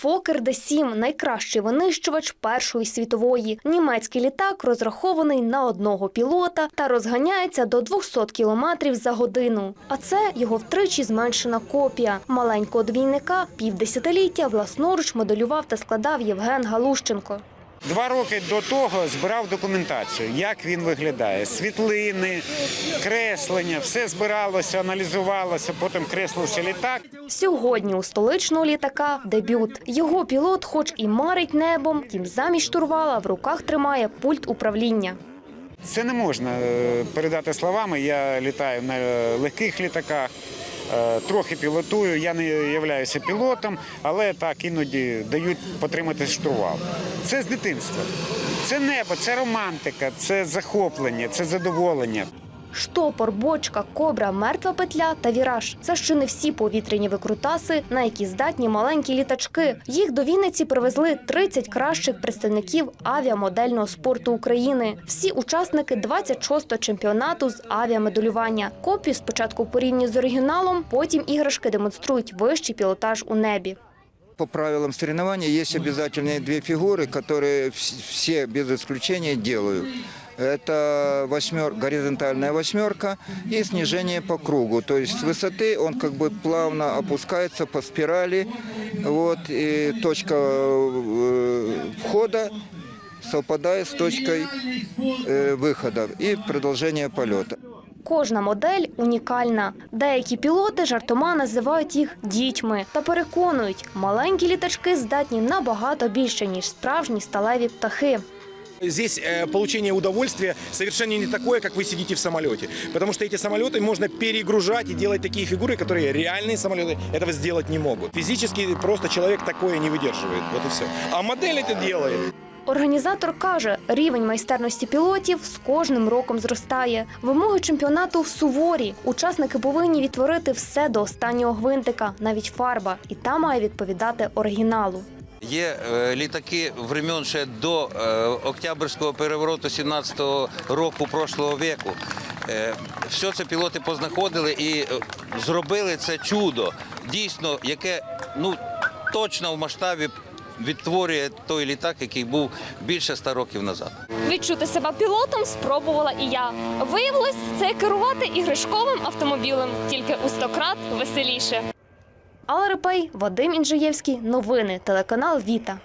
Фокер Д-7 – найкращий винищувач Першої світової. Німецький літак розрахований на одного пілота та розганяється до 200 кілометрів за годину. А це його втричі зменшена копія. Маленького двійника півдесятиліття власноруч моделював та складав Євген Галущенко. Два роки до того збирав документацію, як він виглядає, світлини, креслення, все збиралося, аналізувалося, потім креслився літак. Сьогодні у столичного літака дебют. Його пілот, хоч і марить небом, тім замість штурвала в руках тримає пульт управління. Це не можна е, передати словами. Я літаю на е, легких літаках, трохи пілотую. Я не являюся пілотом, але так іноді дають потримати штурвал. Це з дитинства. Це небо, це романтика, це захоплення, це задоволення. Штопор, бочка, кобра, мертва петля та віраж це ще не всі повітряні викрутаси, на які здатні маленькі літачки. Їх до Вінниці привезли 30 кращих представників авіамодельного спорту України. Всі учасники 26-го чемпіонату з авіамоделювання. Копію спочатку порівнюють з оригіналом, потім іграшки демонструють вищий пілотаж у небі. По правилам соревнования есть обязательные две фигуры, которые вс- все без исключения делают. Это восьмер, горизонтальная восьмерка и снижение по кругу. То есть с высоты он как бы плавно опускается по спирали. Вот, и точка э, входа совпадает с точкой э, выхода и продолжение полета. Кожна модель унікальна. Деякі пілоти жартома називають їх дітьми та переконують, маленькі літачки здатні набагато більше ніж справжні сталеві птахи. Здесь э, получение удовольствия совершенно не такое, как вы сидите в самолете. Потому что эти самолеты можно перегружать и делать такие фигуры, которые реальные самолеты этого сделать не могут. Физически просто человек такое не выдерживает. Вот и все. А модель это делает. Організатор каже, рівень майстерності пілотів з кожним роком зростає. Вимоги чемпіонату суворі. Учасники повинні відтворити все до останнього гвинтика, навіть фарба, і та має відповідати оригіналу. Є е, літаки времен ще до е, Октябрьського перевороту 17-го року прошлого віку. Е, все це пілоти познаходили і зробили це чудо, дійсно, яке ну, точно в масштабі відтворює той літак, який був більше ста років назад. Відчути себе пілотом спробувала і я. Виявилось, це керувати іграшковим автомобілем, тільки у сто крат веселіше. Алла Репей, Вадим Інжиєвський. Новини. Телеканал Віта.